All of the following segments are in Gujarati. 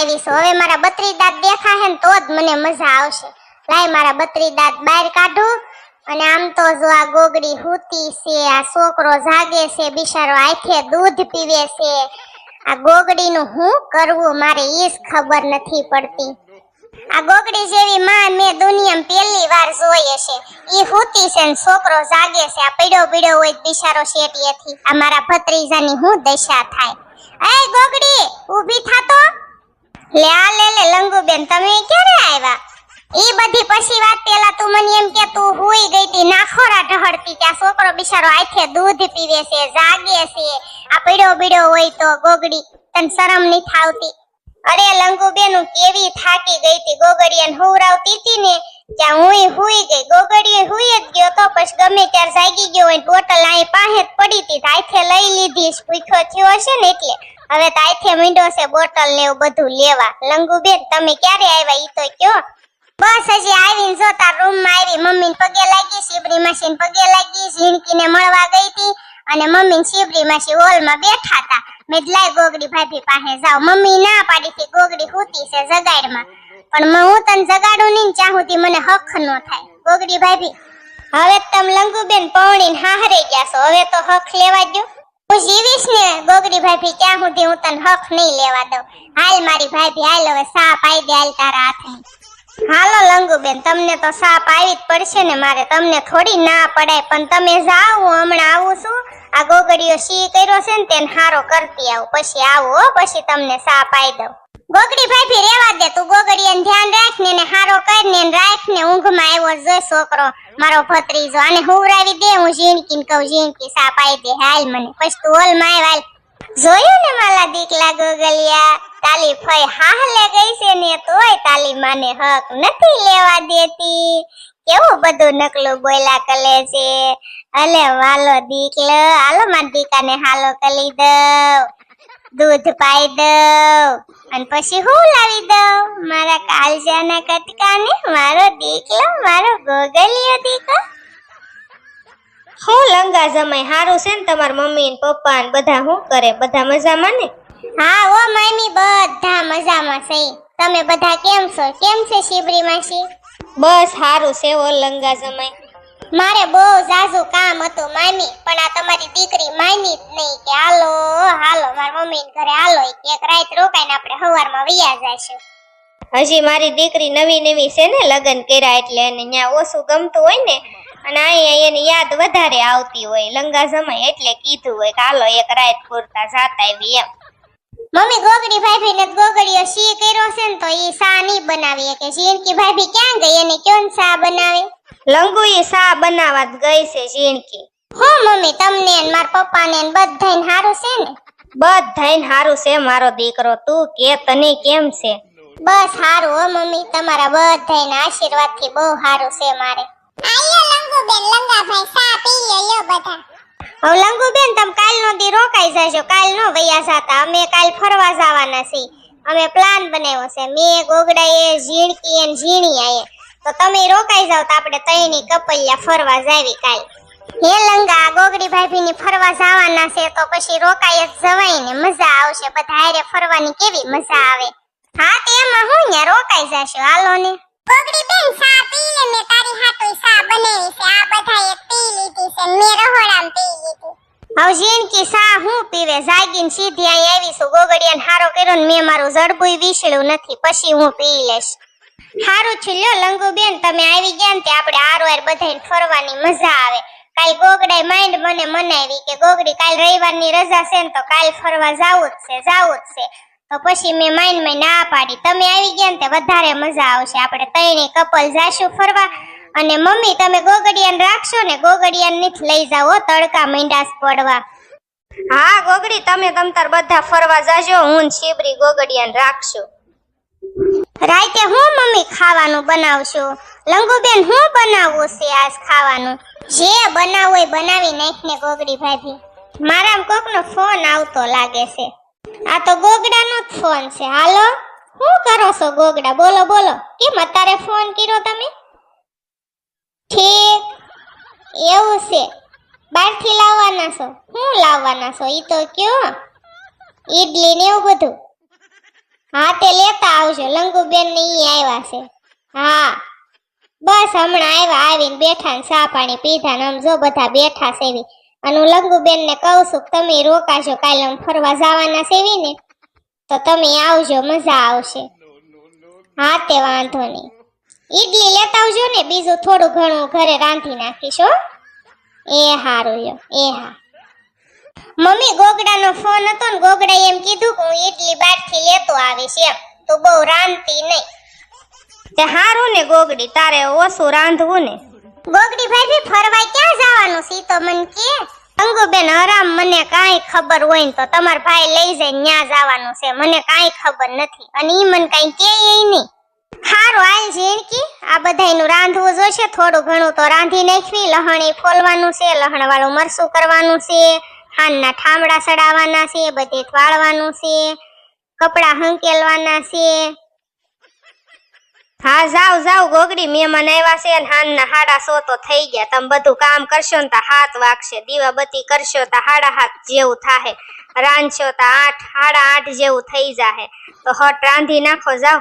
આવી છું હવે મારા બત્રી દાંત દેખાશે ને તો જ મને મજા આવશે. લાય મારા બત્રી દાંત બહાર કાઢું. અને આમ તો જો આ ગોગડી હૂતી છે, આ છોકરો જાગે છે, બિચારો આંખે દૂધ પીવે છે. આ ગોગડીનું હું કરવું મારે એ જ ખબર નથી પડતી. આ ગોગડી જેવી માં મેં દુનિયામાં પહેલી વાર જોઈ હશે એ હૂતી છે ને છોકરો જાગે છે, આ પીડો પીડો હોય બિચારો શેટીએથી આ મારા ભત્રીજાની હું દશા થાય. એ ગોગડી, ઊભી થાતો? લે લે લે, લંગુબેન, તમે ક્યારે આવ્યા? ઈ બધી પછી વાત, પેલા તું મને એમ કે, તું હુઈ ગઈ તી, નાખોરા ઢહડતી ત્યાં છોકરો બિચારો આંખે દૂધ પીવે છે, જાગે છે. આ પીડો બીડો હોય તો ગોગડી, તન શરમ નહીં થાવતી. અરે લંગુબેન, હું કેવી થાકી ગઈ તી ગોગડિયાને હુવરાવતી તી ને, ત્યાં હુઈ હુઈ ગઈ. ગોગડીએ હુઈ જ ગયો તો પછી ગમે ત્યારે જાગી ગયો હોય બોટલ અહીં પાસે પડી તી, તો આથે લઈ લીધી ભૂખ્યો થયો હશે ને એટલે. હવે તો આથે મીંડો છે બોટલ ને એવું બધું લેવા. લંગુબેન, તમે ક્યારે આવ્યા? ઈ તો કયો. બસ હજી આવીને જો તાર રૂમમાં આવી. મમ્મી પગે લાગી, શિબરી માસી પગે લાગી ઝીણકી ને મળવા ગઈ હતી અને મમ્મી શિબરી માસી હોલમાં બેઠા હતા મેં લાય ગોગડી ભાભી પાસે જાવ મમ્મી ના પાડી હતી ગોગડી હૂતી છે જગાડમાં પણ હું તને જગાડું નહીં ત્યાં સુધી મને હક નો થાય. ગોગડી ભાભી, હવે તમે લંગુબેન પૌણી હારે ગયા છો. હવે તો હક લેવા દો હું જીવીશ ને ગોગડી ભાભી, ત્યાં સુધી હું તને હક નહીં લેવા દઉં. હાલ મારી ભાભી, હાલ હવે સાપ આવી દે હાલ તારા હાથે. હાલો લંગુબેન, તમને તો સાપ આવી જ પડશે ને, મારે તમને થોડી ના પડાય, પણ તમે જાઓ, હું હમણાં આવું છું. આ ગોગડીઓ સી કર્યો છે ને, તેને હારો કરતી આવું, પછી આવું હો, પછી તમને સાપ આવી દઉં. ગોગડી ભાભી રેવા દે. તું ગોગડીયાને ધ્યાન રાખ ને ને હારો કર ને રાખ ને ઊંઘમાં આવ્યો જો છોકરો, મારો ભત્રીજો. આને હુવરાવી દે? હું ઝીણકીને કહું, ઝીણકી, સાપ આવી દે. હાલ મને. પછી તું હોલમાં હાલ. જોયું ને માલા દીકલા ગોગલિયા તાલી ફઈ હાહલે ગઈ છે ને તોય તાલી માને હક નથી લેવા દેતી. કેવું બધું નકલું બોયલા કલે છે. અલે વાલો દીકલો, હાલો માર દીકાને હાલો કરી દઉં. દૂધ પાઈ દઉં. અને પછી હું લાવી દઉં. મારા કાલજાના કટકાને મારો દીકલો મારો ગોગલિયો દીકો હું લંગા જમાઈ હારું છે ને તમાર મમ્મી ને પપ્પા ને બધા શું કરે? બધા મજામાં ને? હા ઓ મમ્મી બધા મજામાં છે. તમે બધા કેમ છો? કેમ છે શિબરી માસી? બસ હારું છે ઓ લંગા જમાઈ મારે બહુ ઝાઝું કામ હતું, મામી. પણ આ તમારી દીકરી માની જ નહીં કે હાલો હાલો, મારા મમ્મી ઘરે હાલો. એક રાત રોકાઈને આપણે સવારમાં વૈયા જઈશું હજી મારી દીકરી નવી નવી છે ને લગ્ન કર્યા એટલે અને ત્યાં ઓછું ગમતું હોય ને, અને અહીંયા એની યાદ વધારે આવતી હોય. લંગા જમાય એટલે કીધું હોય કે હાલો, એક રાત પૂરતા જાતા આવી એમ. મમ્મી ગોગડી ભાભી ને ગોગડીઓ શી કર્યો છે ને તો ઈ સા નહીં બનાવી કે જીણકી ભાભી ક્યાં ગઈ અને ક્યોન સા બનાવે? લંગુ એ સા બનાવવા જ ગઈ છે જીણકી. હો મમ્મી તમને ને માર પપ્પા ને બધાને હારું છે ને? બધાયને હારું છે મારો દીકરો તું કે તને કેમ છે? બસ હારું હો મમ્મી તમારા બધાના આશીર્વાદથી બહુ હારું છે મારે. આયા લંગુ બેન લંગા ભાઈ સા પી લ્યો બધા? હવે લંગુ બેન તમે કાલ નો દી રોકાઈ જશો. કાલ નો વૈયા જાતા. અમે કાલ ફરવા જવાના છીએ. અમે પ્લાન બનાવ્યો છે. મેં ગોગડાએ ઝીણકી અને ઝીણીયાએ. તો તમે રોકાઈ જાવ તો આપણે તઈની કપલિયા ફરવા જાવી કાલ. હે લંગા ગોગડી ભાભી ની ફરવા જવાના છે તો પછી રોકાઈ જ જવાય ને મજા આવશે. બધા હારે ફરવાની કેવી મજા આવે. હા, તેમાં હું ને રોકાઈ જશો. હાલો ને. ગોગડી બેન સા લે મે છે. આ બધાએ પી છે. છું. છે. તમે આવી ગયા ને તે આપણે બધાને ફરવાની મજા આવે. કાલ ગોગડાએ માઇન્ડ મને મનાવી કે ગોગડી કાલ રવિવારની રજા છે ને તો કાલ ફરવા જાવું જ છે, જાવું જ છે. તો પછી મેં માઇન્ડમાં ના પાડી. તમે આવી ગયા ને તે વધારે મજા આવશે. આપણે ત્રણે કપલ જાશું ફરવા. અને મમ્મી, તમે ગોગડિયાન રાખશો ને? ગોગડિયાન નથી લઈ જાઓ તડકા મીંડાસ પડવા. હા, ગોગડી, તમે તમતાર બધા ફરવા જાજો. હું છીબરી ગોગડિયાને રાખશું. રાતે હું મમ્મી ખાવાનું બનાવશું? લંગુબેન, હું બનાવવું છે આજ ખાવાનું? જે બનાવવું હોય બનાવી નાખ ને ગોગડી ભાભી. મારા કોકનો ફોન આવતો લાગે છે. આ તો ગોગડાનો જ ફોન છે. હાલો? શું કરો છો ગોગડા? બોલો બોલો. કેમ અત્યારે ફોન કર્યો તમે? ઠીક. એવું છે. બહારથી લાવવાના છો? હું લાવવાના છો? ઈ તો કયો? ઈડલી ને એવું બધું. હા, તે લેતા આવજો. લંગુબેન ને ઈ આવ્યા છે. હા. બસ હમણાં આવ્યા આવીને બેઠા ને ચા પાણી પીધા ને આમ જો બધા બેઠા સેવી અને હું લંગુબેન કહું છું કે તમે રોકાજો કાલે આમ ફરવા જવાના સેવી ને, તો તમે આવજો, મજા આવશે. હા, તે વાંધો નહીં. ઈડલી લેતા આવજો ને, બીજું થોડું ઘણું ઘરે રાંધી નાખીશ, હો. એ હારું યો એ હા. મમ્મી, ગોગડાનો ફોન હતો ને, ગોગડાએ એમ કીધું કે હું ઈડલી બહારથી લેતો આવીશ એમ. તું બહુ રાંધતી નહીં. તે હારું ને, ગોગડી, તારે ઓછું રાંધવું ને. ગોગડી ભાઈ ફરવા ક્યાં જવાનું? સી તો મને કે. અંગુબેન આરામ મને કાંઈ ખબર હોય ને તો તમાર ભાઈ લઈ જાય, ન્યા જવાનું છે. મને કાંઈ ખબર નથી. અને ઈ મને કાંઈ કે નહીં. હારું આલ ઝીણકી. આ બધાયનું રાંધવું જોશે થોડું ઘણું તો રાંધી નાખવી. લહણી ફોલવાનું છે લહણ વાળું મરસું કરવાનું છે, હાનના ઠામડા સડાવવાના છે, બધે વાળવાનું છે, કપડા હંકેલવાના છે. હા જાવ જાવ ગોગડી મહેમાન આવ્યા છે ને હાનના હાડા સો તો થઈ ગયા. તમે બધું કામ કરશો ને તો હાથ વાગશે. દીવા બત્તી કરશો તો હાડા હાથ જેવું થાહે. રાંધશો તો આઠ, હાડા આઠ જેવું થઈ જાહે. તો હટ, રાંધી નાખો જાવ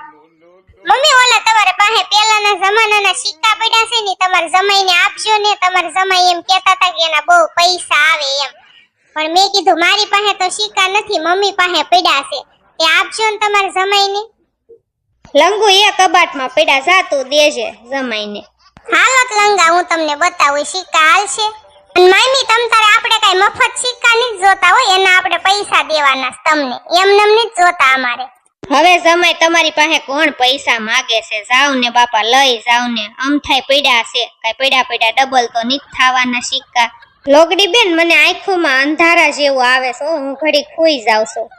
મમ્મી, ઓલા તમારે પાસે પેલાના જમાનાના સિક્કા પડ્યા છે ને, તમારા જમાઈને આપજો ને, તમારા જમાઈ એમ કહેતા હતા કે એના બહુ પૈસા આવે એમ. પણ મેં કીધું, મારી પાસે તો સિક્કા નથી, મમ્મી પાસે પડ્યા છે. તે આપજો ને તમારા જમાઈને. લંગુ એ કબાટમાં પડ્યા જાતું દેજે જમાઈને. હાલત લંગા હું તમને બતાવું સિક્કા હાલશે અને મામી તમ તારે આપણે કઈ મફત સિક્કા નહીં જોતા હોય એના આપણે પૈસા દેવાના તમને. એમ એમ નહીં જોતા અમારે. હવે જમાઈ તમારી પાસે કોણ પૈસા માગે છે? જાવ ને બાપા લઈ જાવ ને. અમથાય પડ્યા છે. કઈ પડ્યા પડ્યા ડબલ તો નીક થવાના સિક્કા લોગડી બેન મને આંખોમાં અંધારા જેવું આવે છે હું ઘડી ખોઈ જાઉં છું.